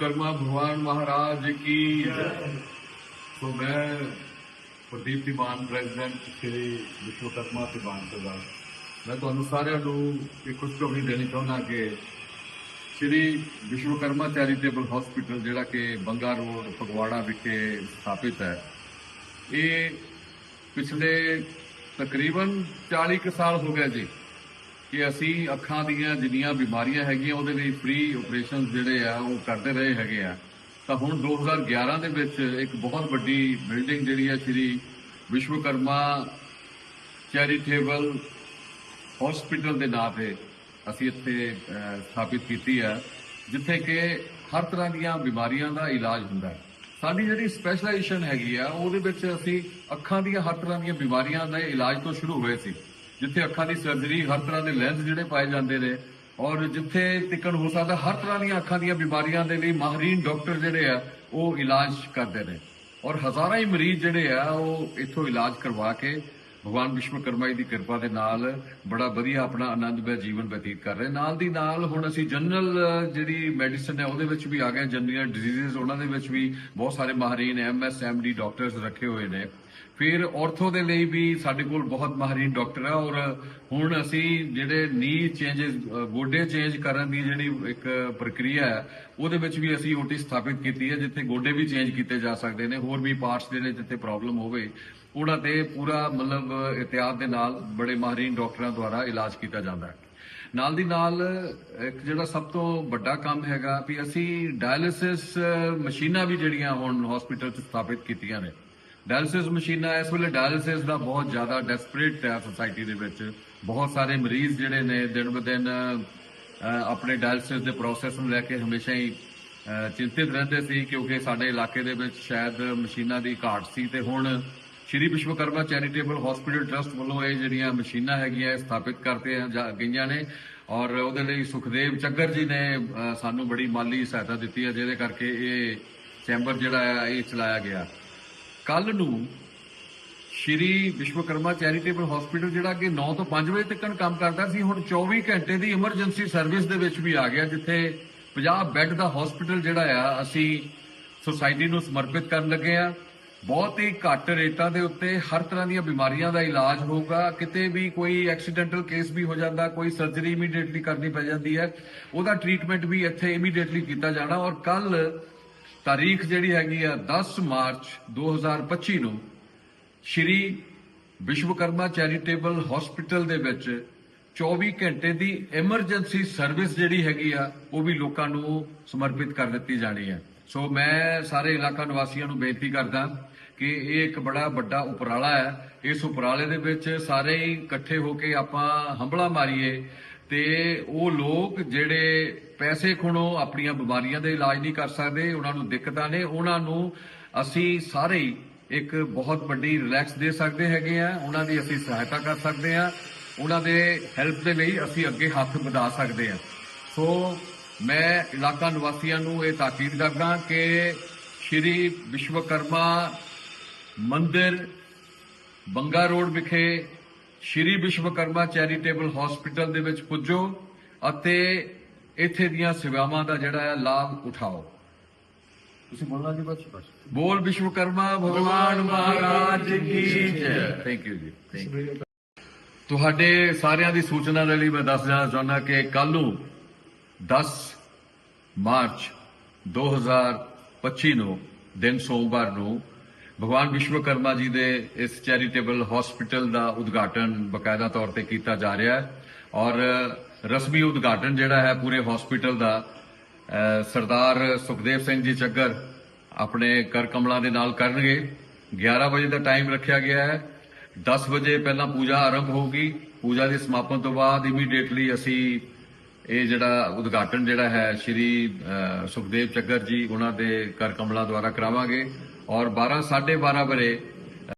ਕਰਮਾ ਭਗਵਾਨ ਮਹਾਰਾਜ ਕੀ ਸੋ ਮੈਂ ਪ੍ਰਦੀਪ ਦੀਵਾਨ ਪ੍ਰੈਜ਼ੀਡੈਂਟ ਸ੍ਰੀ ਵਿਸ਼ਵਕਰਮਾ ਦੀਵਾਨ ਸਰਦਾਰ ਮੈਂ ਤੁਹਾਨੂੰ ਸਾਰਿਆਂ ਨੂੰ ਇੱਕ ਖੁਸ਼ਖਬਰੀ ਦੇਣੀ ਚਾਹੁੰਦਾ ਕਿ ਸ੍ਰੀ ਵਿਸ਼ਵਕਰਮਾ ਚੈਰੀਟੇਬਲ ਹਸਪੀਟਲ, ਜਿਹੜਾ ਕਿ ਬੰਗਾ ਰੋਡ, ਫਗਵਾੜਾ ਵਿਖੇ ਸਥਾਪਿਤ ਹੈ, ਇਹ ਪਿਛਲੇ ਤਕਰੀਬਨ 40 ਕੁ ਸਾਲ ਹੋ ਗਏ ਜੀ। ਕਿ ਅਸੀਂ ਅੱਖਾਂ ਦੀਆਂ ਜਿੰਨੀਆਂ ਬਿਮਾਰੀਆਂ ਹੈਗੀਆਂ, ਉਹਦੇ ਲਈ ਫ੍ਰੀ ਆਪਰੇਸ਼ਨ ਜਿਹੜੇ ਆ, ਉਹ ਕਰਦੇ ਰਹੇ ਹੈਗੇ ਆ। ਤਾਂ ਹੁਣ 2011 ਦੇ ਵਿੱਚ ਇੱਕ ਬਹੁਤ ਵੱਡੀ ਬਿਲਡਿੰਗ ਜਿਹੜੀ ਹੈ ਸ਼੍ਰੀ ਵਿਸ਼ਵਕਰਮਾ ਚੈਰੀਟੇਬਲ ਹਸਪੀਟਲ ਦੇ ਨਾਂ ਤੇ ਅਸੀਂ ਇੱਥੇ ਸਥਾਪਿਤ ਕੀਤੀ ਹੈ ਜਿੱਥੇ ਕਿ ਹਰ ਤਰ੍ਹਾਂ ਦੀਆਂ ਬਿਮਾਰੀਆਂ ਦਾ ਇਲਾਜ ਹੁੰਦਾ ਹੈ। ਸਾਡੀ ਜਿਹੜੀ ਸਪੈਸ਼ਲਾਈਜੇਸ਼ਨ ਹੈਗੀ ਆ, ਉਹਦੇ ਵਿੱਚ ਅਸੀਂ ਅੱਖਾਂ ਦੀਆਂ ਹਰ ਤਰ੍ਹਾਂ ਦੀਆਂ ਬਿਮਾਰੀਆਂ ਦੇ ਇਲਾਜ ਤੋਂ ਸ਼ੁਰੂ ਹੋਏ ਸੀ। ਜਿੱਥੇ ਅੱਖਾਂ ਦੀ ਸਰਜਰੀ ਹਰ ਤਰ੍ਹਾਂ ਦੇ ਲੈਂਸ ਜਿਹੜੇ ਪਾਏ ਜਾਂਦੇ ਨੇ ਔਰ ਜਿੱਥੇ ਤਿੱਕਣ ਹੋ ਸਕਦਾ ਹਰ ਤਰ੍ਹਾਂ ਦੀਆਂ ਅੱਖਾਂ ਦੀਆਂ ਬਿਮਾਰੀਆਂ ਦੇ ਲਈ ਮਾਹਰੀਨ ਡਾਕਟਰ ਜਿਹੜੇ ਆ, ਉਹ ਇਲਾਜ ਕਰਦੇ ਨੇ। ਔਰ ਹਜ਼ਾਰਾਂ ਹੀ ਮਰੀਜ਼ ਜਿਹੜੇ ਆ, ਉਹ ਇੱਥੋਂ ਇਲਾਜ ਕਰਵਾ ਕੇ ਭਗਵਾਨ ਵਿਸ਼ਵਕਰਮਾ ਜੀ ਦੀ ਕਿਰਪਾ ਦੇ ਨਾਲ ਬੜਾ ਵਧੀਆ ਆਪਣਾ ਆਨੰਦਮਈ ਜੀਵਨ ਬਤੀਤ ਕਰ ਰਹੇ। ਨਾਲ ਦੀ ਨਾਲ ਹੁਣ ਅਸੀਂ ਜਨਰਲ ਜਿਹੜੀ ਮੈਡੀਸਨ ਹੈ, ਉਹਦੇ ਵਿੱਚ ਵੀ ਆ ਗਏ। ਜਨਰਲ ਡਿਜ਼ੀਜ਼ਸ ਉਹਨਾਂ ਦੇ ਵਿੱਚ ਵੀ ਬਹੁਤ ਸਾਰੇ ਮਾਹਰੀਨ ਐਮਐਸ ਐਮਡੀ ਡਾਕਟਰਸ ਰੱਖੇ ਹੋਏ ਨੇ। ਫਿਰ ਆਰਥੋ ਦੇ ਲਈ ਵੀ ਸਾਡੇ ਕੋਲ ਬਹੁਤ ਮਾਹਰੀਨ ਡਾਕਟਰ ਆ ਔਰ ਹੁਣ ਅਸੀਂ ਜਿਹੜੇ ਨੀ ਚੇਂਜਸ ਗੋਡੇ ਚੇਂਜ ਕਰਨ ਦੀ ਜਿਹੜੀ ਇੱਕ ਪ੍ਰਕਿਰਿਆ ਹੈ, ਉਹਦੇ ਵਿੱਚ ਵੀ ਅਸੀਂ ਓਟੀ ਸਥਾਪਿਤ ਕੀਤੀ ਹੈ, ਜਿੱਥੇ ਗੋਡੇ ਵੀ ਚੇਂਜ ਕੀਤੇ ਜਾ ਸਕਦੇ ਨੇ, ਹੋਰ ਵੀ ਪਾਰਟਸ ਜਿਹੜੇ ਜਿੱਥੇ ਪ੍ਰੋਬਲਮ ਹੋਵੇ, ਉਹਨਾਂ ਤੇ ਪੂਰਾ ਮਤਲਬ ਇhtiyਾਤ ਦੇ ਨਾਲ ਬੜੇ ਮਾਹਰੀਨ ਡਾਕਟਰਾਂ ਦੁਆਰਾ ਇਲਾਜ ਕੀਤਾ ਜਾਂਦਾ ਹੈ। ਨਾਲ ਦੀ ਨਾਲ ਇੱਕ ਜਿਹੜਾ ਸਭ ਤੋਂ ਵੱਡਾ ਕੰਮ ਹੈਗਾ ਵੀ ਅਸੀਂ ਡਾਇਲਿਸਿਸ ਮਸ਼ੀਨਾਂ ਵੀ ਜਿਹੜੀਆਂ ਹੁਣ ਹਸਪੀਟਲ 'ਚ ਸਥਾਪਿਤ ਕੀਤੀਆਂ ਨੇ। ਡਾਇਲਿਸਿਸ ਮਸ਼ੀਨਾਂ ਇਸ ਵੇਲੇ ਡਾਇਲਿਸਿਸ ਦਾ ਬਹੁਤ ਜ਼ਿਆਦਾ ਡੈਸਪਰੇਟ ਹੈ ਸੋਸਾਇਟੀ ਦੇ ਵਿੱਚ। ਬਹੁਤ ਸਾਰੇ ਮਰੀਜ਼ ਜਿਹੜੇ ਨੇ ਦਿਨ ਬ ਦਿਨ ਆਪਣੇ ਡਾਇਲਿਸਿਸ ਦੇ ਪ੍ਰੋਸੈਸ ਨੂੰ ਲੈ ਕੇ ਹਮੇਸ਼ਾ ਹੀ ਅਹ, ਚਿੰਤਿਤ ਰਹਿੰਦੇ ਸੀ ਕਿਉਂਕਿ ਸਾਡੇ ਇਲਾਕੇ ਦੇ ਵਿੱਚ ਸ਼ਾਇਦ ਮਸ਼ੀਨਾਂ ਦੀ ਘਾਟ ਸੀ ਤੇ ਹੁਣ Shri Vishwakarma charitable hospital trust ਵੱਲੋਂ ਇਹ ਜਿਹੜੀਆਂ ਮਸ਼ੀਨਾਂ ਹੈਗੀਆਂ, ਇਹ ਸਥਾਪਿਤ ਕਰਤੇ ਜਾ- ਗਈਆਂ ਨੇ ਔਰ ਉਹਦੇ ਲਈ ਸੁਖਦੇਵ ਚੱਗਰ ਜੀ ਨੇ ਸਾਨੂੰ ਬੜੀ ਮਾਲੀ ਸਹਾਇਤਾ ਦਿੱਤੀ ਹੈ, ਜਿਹਦੇ ਕਰਕੇ ਇਹ ਚੈਂਬਰ ਜਿਹੜਾ ਹੈ ਇਹ ਚਲਾਇਆ ਗਿਆ। ਕੱਲ ਨੂੰ ਸ਼੍ਰੀ ਵਿਸ਼ਵਕਰਮਾ ਚੈਰੀਟੇਬਲ ਹਸਪੀਟਲ ਜਿਹੜਾ ਕਿ 9 ਤੋਂ 5 ਵਜੇ ਤੱਕ ਕੰਮ ਕਰਦਾ ਸੀ, ਹੁਣ 24 ਘੰਟੇ ਦੀ ਐਮਰਜੈਂਸੀ ਸਰਵਿਸ ਦੇ ਵਿੱਚ ਵੀ ਆ ਗਿਆ, ਜਿੱਥੇ 50 ਬੈੱਡ ਦਾ ਹਸਪੀਟਲ ਜਿਹੜਾ ਆ, ਅਸੀਂ ਸੁਸਾਇਟੀ ਨੂੰ ਸਮਰਪਿਤ ਕਰਨ ਲੱਗੇ ਆ। ਬਹੁਤ ਹੀ ਘੱਟ ਰੇਟਾਂ ਦੇ ਉੱਤੇ ਹਰ ਤਰ੍ਹਾਂ ਦੀਆਂ ਬਿਮਾਰੀਆਂ ਦਾ ਇਲਾਜ ਹੋਊਗਾ। ਕਿਤੇ ਵੀ ਕੋਈ ਐਕਸੀਡੈਂਟਲ ਕੇਸ ਵੀ ਹੋ ਜਾਂਦਾ, ਕੋਈ ਸਰਜਰੀ ਇਮੀਡੀਏਟਲੀ ਕਰਨੀ ਪੈ ਜਾਂਦੀ ਹੈ, ਉਹਦਾ ਟ੍ਰੀਟਮੈਂਟ ਵੀ ਇੱਥੇ ਇਮੀਡੀਏਟਲੀ ਕੀਤਾ ਜਾਣਾ। ਔਰ ਕੱਲ ਤਾਰੀਖ ਜਿਹੜੀ ਹੈਗੀ ਆ 10 ਮਾਰਚ 2025 ਨੂੰ ਸ਼੍ਰੀ ਵਿਸ਼ਵਕਰਮਾ ਚੈਰੀਟੇਬਲ ਹਸਪੀਟਲ ਦੇ ਵਿੱਚ 24 ਘੰਟੇ ਦੀ ਐਮਰਜੈਂਸੀ ਸਰਵਿਸ ਜਿਹੜੀ ਹੈਗੀ ਆ, ਉਹ ਵੀ ਲੋਕਾਂ ਨੂੰ ਸਮਰਪਿਤ ਕਰ ਦਿੱਤੀ ਜਾਣੀ ਹੈ। ਸੋ ਮੈਂ ਸਾਰੇ ਇਲਾਕਾ ਨਿਵਾਸੀਆਂ ਨੂੰ ਬੇਨਤੀ ਕਰਦਾ ਕਿ ਇਹ ਇੱਕ ਬੜਾ ਵੱਡਾ ਉਪਰਾਲਾ ਹੈ। ਇਸ ਉਪਰਾਲੇ ਦੇ ਵਿੱਚ ਸਾਰੇ ਹੀ ਇਕੱਠੇ ਹੋ ਕੇ ਆਪਾਂ ਹੰਬਲਾ ਮਾਰੀਏ ਤੇ ਉਹ ਲੋਕ ਜਿਹੜੇ ਪੈਸੇ ਖੁਣੋ ਆਪਣੀਆਂ ਬਿਮਾਰੀਆਂ ਦੇ ਇਲਾਜ ਨਹੀਂ ਕਰ ਸਕਦੇ, ਉਹਨਾਂ ਨੂੰ ਦਿੱਕਤਾਂ ਨੇ, ਉਹਨਾਂ ਨੂੰ ਅਸੀਂ ਸਾਰੇ ਹੀ ਇੱਕ ਬਹੁਤ ਵੱਡੀ ਰਿਲੈਕਸ ਦੇ ਸਕਦੇ ਹੈਗੇ ਆ ਉਹਨਾਂ ਦੀ ਅਸੀਂ ਸਹਾਇਤਾ ਕਰ ਸਕਦੇ ਆ ਉਹਨਾਂ ਦੇ ਹੈਲਪ ਦੇ ਲਈ ਅਸੀਂ ਅੱਗੇ ਹੱਥ ਵਧਾ ਸਕਦੇ ਆ ਸੋ ਮੈਂ ਇਲਾਕਾ ਨਿਵਾਸੀਆਂ ਨੂੰ ਇਹ ਤਾਕੀਦ ਕਰਦਾ ਕਿ ਸ਼੍ਰੀ ਵਿਸ਼ਵਕਰਮਾ ਮੰਦਿਰ ਬੰਗਾ ਰੋਡ ਵਿਖੇ ਸ਼੍ਰੀ ਵਿਸ਼ਵਕਰਮਾ ਚੈਰੀਟੇਬਲ ਹਸਪੀਟਲ ਦੇ ਵਿੱਚ ਪੁੱਜੋ ਅਤੇ ਇੱਥੇ ਦੀਆਂ ਸੇਵਾਵਾਂ ਦਾ ਜਿਹੜਾ ਹੈ ਲਾਭ ਉਠਾਓ। ਤੁਸੀਂ ਬੋਲਣਾ ਜੀ ਬਸ ਬੋਲ ਵਿਸ਼ਵਕਰਮਾ ਭਗਵਾਨ ਮਹਾਰਾਜ ਕੀ ਜੈ। ਥੈਂਕ ਯੂ ਜੀ ਥੈਂਕ ਯੂ ਤੁਹਾਡੇ ਸਾਰਿਆਂ ਦੀ ਸੂਚਨਾ ਦੇ ਲਈ ਮੈਂ ਦੱਸ ਦੇਣਾ ਚਾਹੁੰਦਾ ਕਿ ਕੱਲ ਨੂੰ 10 ਮਾਰਚ 2025 ਨੂੰ ਦਿਨ ਸੋਮਵਾਰ ਨੂੰ ਭਗਵਾਨ ਵਿਸ਼ਵਕਰਮਾ ਜੀ ਦੇ ਇਸ ਚੈਰੀਟੇਬਲ ਹਸਪੀਟਲ ਦਾ ਉਦਘਾਟਨ ਬਕਾਇਦਾ ਤੌਰ ਤੇ ਕੀਤਾ ਜਾ ਰਿਹਾ ਹੈ ਔਰ ਰਸਮੀ ਉਦਘਾਟਨ ਜਿਹੜਾ ਹੈ ਪੂਰੇ ਹਸਪੀਟਲ ਦਾ ਸਰਦਾਰ ਸੁਖਦੇਵ ਸਿੰਘ ਜੀ ਚੱਗਰ ਆਪਣੇ ਕਰ ਕਮਲਾਂ ਦੇ ਨਾਲ ਕਰਨਗੇ। 11 ਵਜੇ ਦਾ ਟਾਈਮ ਰੱਖਿਆ ਗਿਆ ਹੈ। 10 ਵਜੇ ਪਹਿਲਾਂ ਪੂਜਾ ਆਰੰਭ ਹੋਊਗੀ। ਪੂਜਾ ਦੇ ਸਮਾਪਨ ਤੋਂ ਬਾਅਦ ਇਮੀਡੀਏਟਲੀ ਅਸੀਂ ਇਹ ਜਿਹੜਾ ਉਦਘਾਟਨ ਜਿਹੜਾ ਹੈ, ਸ਼੍ਰੀ ਸੁਖਦੇਵ ਚੱਗਰ ਜੀ ਉਹਨਾਂ ਦੇ ਕਰ ਕਮਲਾਂ ਦੁਆਰਾ ਕਰਾਵਾਂਗੇ। ਔਰ 12 12:30 ਵਜੇ